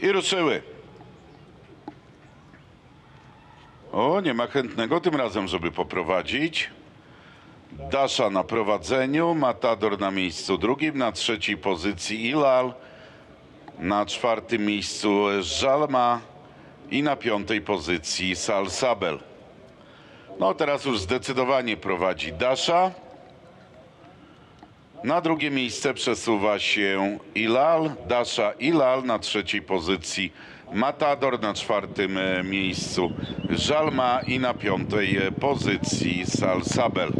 I ruszyły. O, nie ma chętnego tym razem, żeby poprowadzić. Dasza na prowadzeniu, Matador na miejscu drugim, na trzeciej pozycji Ilal, na czwartym miejscu Żalma i na piątej pozycji Sal Sabel. No teraz już zdecydowanie prowadzi Dasza. Na drugie miejsce przesuwa się Ilal, Dasza Ilal na trzeciej pozycji Matador, na czwartym e, miejscu Żalma i na piątej e, pozycji Sal Sabel.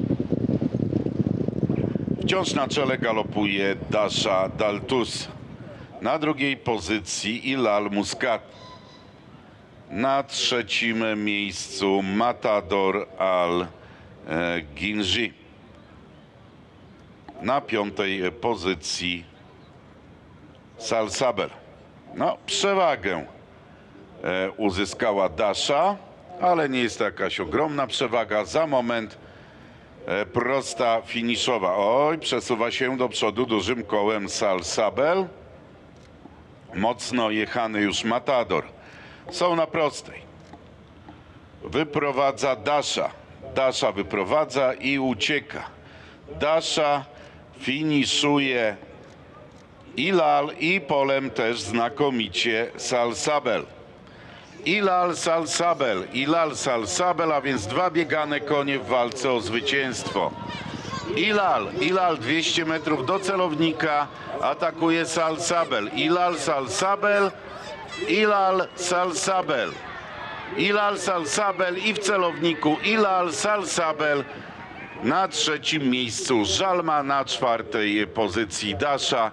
Wciąż na czele galopuje Dasza Daltus. Na drugiej pozycji Ilal Muscat. Na trzecim miejscu Matador Al e, Ginji. Na piątej pozycji Salsaber. No, przewagę e, uzyskała Dasza, ale nie jest to jakaś ogromna przewaga. Za moment e, prosta finiszowa. Oj, przesuwa się do przodu dużym kołem Salsabel. Mocno jechany już Matador. Są na prostej. Wyprowadza Dasza. Dasza wyprowadza i ucieka. Dasza finiszuje Ilal i polem też znakomicie Salsabel. Ilal Salsabel, Ilal Salsabel, a więc dwa biegane konie w walce o zwycięstwo. Ilal, Ilal 200 metrów do celownika, atakuje Salsabel. Ilal Salsabel, Ilal Salsabel. Ilal Salsabel i w celowniku Ilal Salsabel na trzecim miejscu Żalma, na czwartej pozycji Dasza.